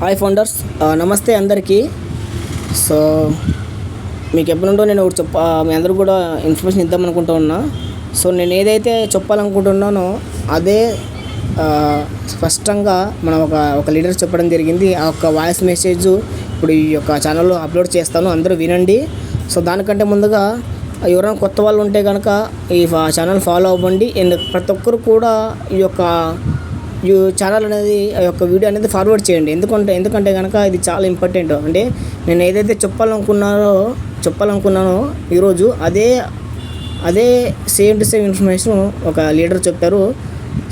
Hi founders నమస్తే అందరికీ. So మీకు ఎప్పటి నుండో నేను ఒకటి చెప్ప మీ అందరూ కూడా ఇన్ఫర్మేషన్ ఇద్దాం అనుకుంటూ ఉన్నా. సో నేను ఏదైతే చెప్పాలనుకుంటున్నానో అదే స్పష్టంగా మనం ఒక ఒక లీడర్ చెప్పడం జరిగింది. ఆ యొక్క వాయిస్ మెసేజ్ ఇప్పుడు ఈ యొక్క ఛానల్లో అప్లోడ్ చేస్తాను. అందరూ వినండి. సో దానికంటే ముందుగా ఎవరైనా కొత్త వాళ్ళు ఉంటే కనుక ఈ ఫా- ఛానల్ ఫాలో అవ్వండి. అండ్ ప్రతి ఒక్కరు కూడా ఈ యొక్క ఛానల్ అనేది ఆ యొక్క వీడియో అనేది ఫార్వర్డ్ చేయండి. ఎందుకంటే ఎందుకంటే కనుక ఇది చాలా ఇంపార్టెంట్ అంటే నేను ఏదైతే చెప్పాలనుకున్నానో చెప్పాలనుకున్నానో ఈరోజు అదే అదే సేమ్ టు సేమ్ ఇన్ఫర్మేషన్ ఒక లీడర్ చెప్పారు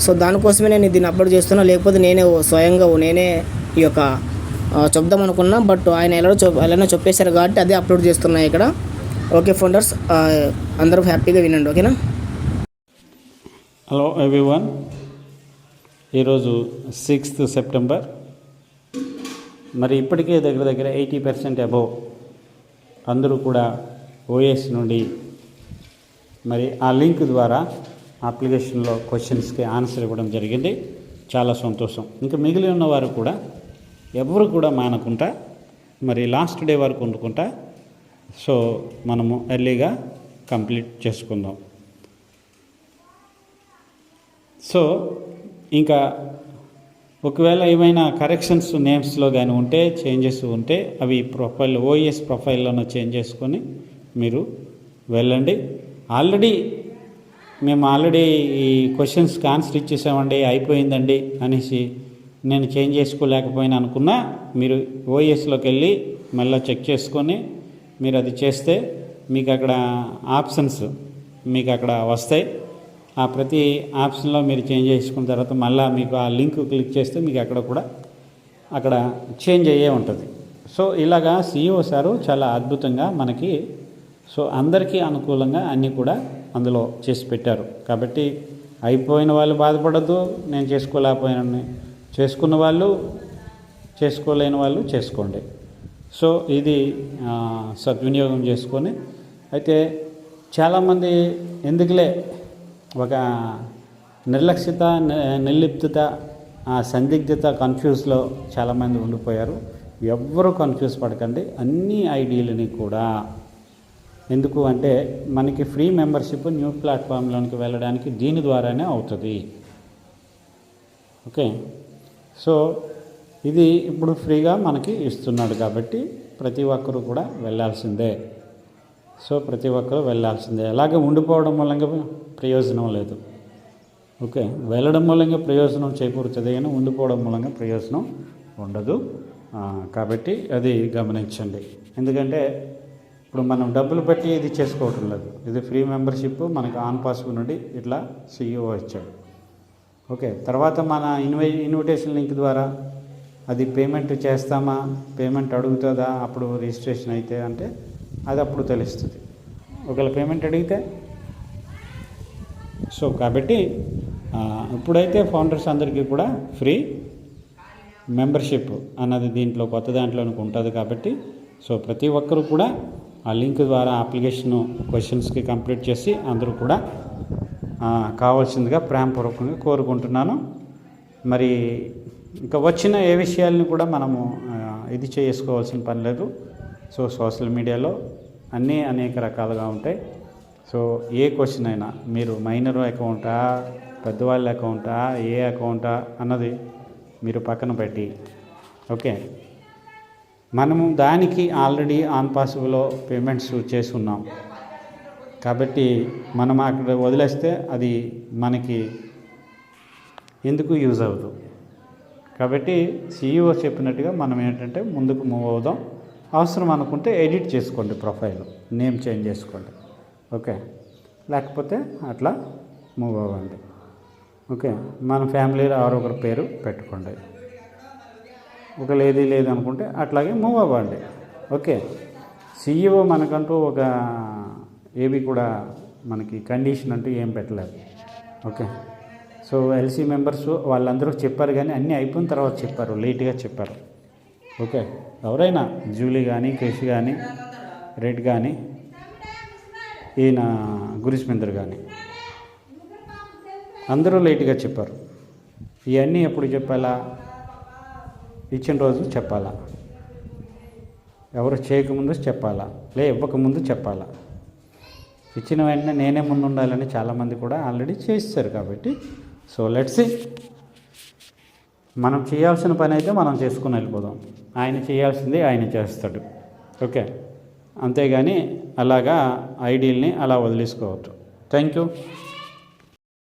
సో దానికోసమే నేను దీన్ని అప్లోడ్ చేస్తున్నా. లేకపోతే నేనే ఓ స్వయంగా నేనే ఈ యొక్క చెప్దాం అనుకున్నా. బట్ ఆయన ఎలా చెప్ ఎలానో చెప్పేశారు కాబట్టి అదే అప్లోడ్ చేస్తున్నా ఇక్కడ. ఓకే ఫౌండర్స్ అందరూ హ్యాపీగా వినండి. ఓకేనా? హలో ఎవ్రీవన్ ఈరోజు సిక్స్త్ సెప్టెంబర్. మరి ఇప్పటికే దగ్గర దగ్గర ఎయిటీ పర్సెంట్ అబోవ్. అందరూ కూడా ఓఎస్ నుండి మరి ఆ లింక్ ద్వారా అప్లికేషన్లో క్వశ్చన్స్కి ఆన్సర్ ఇవ్వడం జరిగింది. చాలా సంతోషం. ఇంకా మిగిలి ఉన్న వారు కూడా ఎవరు కూడా మానకుండా మరి లాస్ట్ డే వరకు వండుకుంటా. సో మనము ఎర్లీగా కంప్లీట్ చేసుకుందాం. సో ఇంకా ఒకవేళ ఏమైనా కరెక్షన్స్ నేమ్స్లో కానీ ఉంటే చేంజెస్ ఉంటే అవి ప్రొఫైల్ ఓఎస్ ప్రొఫైల్లోనూ చేంజ్ చేసుకొని మీరు వెళ్ళండి. ఆల్రెడీ మేము ఆల్రెడీ ఈ క్వశ్చన్స్కి ఆన్సర్ ఇచ్చేసామండి అయిపోయిందండి అనేసి నేను చేంజ్ చేసుకోలేకపోయినా అనుకున్నా మీరు ఓఎస్లోకి వెళ్ళి మళ్ళీ చెక్ చేసుకొని మీరు అది చేస్తే మీకు అక్కడ ఆప్షన్స్ మీకు అక్కడ వస్తాయి. ఆ ప్రతి ఆప్షన్లో మీరు చేంజ్ చేసుకున్న తర్వాత మళ్ళీ మీకు ఆ లింక్ క్లిక్ చేస్తే మీకు అక్కడ కూడా అక్కడ చేంజ్ అయ్యే ఉంటుంది. సో ఇలాగా సిఇఓ సారు చాలా అద్భుతంగా మనకి సో అందరికీ అనుకూలంగా అన్నీ కూడా అందులో చేసి పెట్టారు. కాబట్టి అయిపోయిన వాళ్ళు బాధపడద్దు నేను చేసుకోలేకపోయాను చేసుకున్న వాళ్ళు చేసుకోలేని వాళ్ళు చేసుకోండి. సో ఇది సద్వినియోగం చేసుకొని అయితే చాలామంది ఎందుకులే ఒక నిర్లక్ష్యత నిర్లిప్త నిర్లిప్తత సందిగ్ధత కన్ఫ్యూజ్లో చాలామంది ఉండిపోయారు. ఎవ్వరూ కన్ఫ్యూజ్ పడకండి. అన్ని ఐడీలని కూడా. ఎందుకు అంటే మనకి ఫ్రీ మెంబర్షిప్ న్యూ ప్లాట్ఫామ్లోనికి వెళ్ళడానికి దీని ద్వారానే అవుతుంది. ఓకే? సో ఇది ఇప్పుడు ఫ్రీగా మనకి ఇస్తున్నాడు కాబట్టి ప్రతి ఒక్కరూ కూడా వెళ్ళాల్సిందే. సో ప్రతి ఒక్కరు వెళ్ళాల్సిందే. అలాగే ఉండిపోవడం మూలంగా ప్రయోజనం లేదు. ఓకే? వెళ్ళడం మూలంగా ప్రయోజనం చేకూరుతుంది కానీ ఉండిపోవడం మూలంగా ప్రయోజనం ఉండదు. కాబట్టి అది గమనించండి. ఎందుకంటే ఇప్పుడు మనం డబ్బులు పెట్టి ఇది చేసుకోవటం లేదు. ఇది ఫ్రీ మెంబర్షిప్ మనకు ఆన్ పాస్బుక్ నుండి ఇట్లా సీఈఓ ఇచ్చాడు. ఓకే? తర్వాత మన ఇన్వై ఇన్విటేషన్ లింక్ ద్వారా అది పేమెంట్ చేస్తామా? పేమెంట్ అడుగుతుందా? అప్పుడు రిజిస్ట్రేషన్ అయితే అంటే అది అప్పుడు తెలుస్తుంది. ఒకవేళ పేమెంట్ అడిగితే? సో కాబట్టి ఇప్పుడైతే ఫౌండర్స్ అందరికీ కూడా ఫ్రీ మెంబర్షిప్ అన్నది దీంట్లో కొత్త దాంట్లోనికి ఉంటుంది కాబట్టి సో ప్రతి ఒక్కరూ కూడా ఆ లింక్ ద్వారా అప్లికేషన్ క్వశ్చన్స్కి కంప్లీట్ చేసి అందరూ కూడా కావాల్సిందిగా ప్రేమపూర్వకంగా కోరుకుంటున్నాను. మరి ఇంకా వచ్చిన ఏ విషయాలను కూడా మనము ఇది చేసుకోవాల్సిన పని లేదు. సో సోషల్ మీడియాలో అన్నీ అనేక రకాలుగా ఉంటాయి. సో ఏ క్వశ్చన్ అయినా మీరు మైనర్ అకౌంటా పెద్దవాళ్ళ అకౌంటా ఏ అకౌంటా అన్నది మీరు పక్కన పెట్టి ఓకే? మనము దానికి ఆల్రెడీ ఆన్ పాసిబుల్లో పేమెంట్స్ చేసుకున్నాం కాబట్టి మనం అక్కడ వదిలేస్తే అది మనకి ఎందుకు యూజ్ అవ్వదు? కాబట్టి సీఈఓ చెప్పినట్టుగా మనం ఏంటంటే ముందుకు మూవ్ అవుదాం. అవసరం అనుకుంటే ఎడిట్ చేసుకోండి ప్రొఫైల్ నేమ్ చేంజ్ చేసుకోండి. ఓకే? లేకపోతే అట్లా మూవ్ అవ్వండి. ఓకే? మన ఫ్యామిలీలో ఎవరో ఒకరి పేరు పెట్టుకోండి. ఒక లేది లేదనుకుంటే అట్లాగే మూవ్ అవ్వండి. ఓకే? సీఈఓ మనకంటూ ఒక ఏవి కూడా మనకి కండిషన్ అంటూ ఏం పెట్టలేదు. ఓకే? సో ఎల్సీ మెంబర్స్ వాళ్ళందరూ చెప్పారు కానీ అన్నీ అయిపోయిన తర్వాత చెప్పారు లేట్గా చెప్పారు. ఓకే. ఎవరైనా జూలీ కానీ క్రిష్ కానీ రెడ్ కానీ ఈయన గురిస్మిందర్ కానీ అందరూ లేట్గా చెప్పారు. ఇవన్నీ ఎప్పుడు చెప్పాలా? ఇచ్చిన రోజు చెప్పాలా? ఎవరు చేయకముందు చెప్పాలా? లే ఇవ్వకముందు చెప్పాలా? ఇచ్చిన వెంటనే నేనే ముందు ఉండాలని చాలామంది కూడా ఆల్రెడీ చేస్తారు కాబట్టి సో లెట్స్ మనం చేయాల్సిన పని అయితే మనం చేసుకుని వెళ్ళిపోదాం. ఆయన చేయాల్సింది ఆయన చేస్తాడు. ఓకే? అంతేగాని అలాగా ఐడియల్ని అలా వదిలేసుకోవద్దు. Thank you.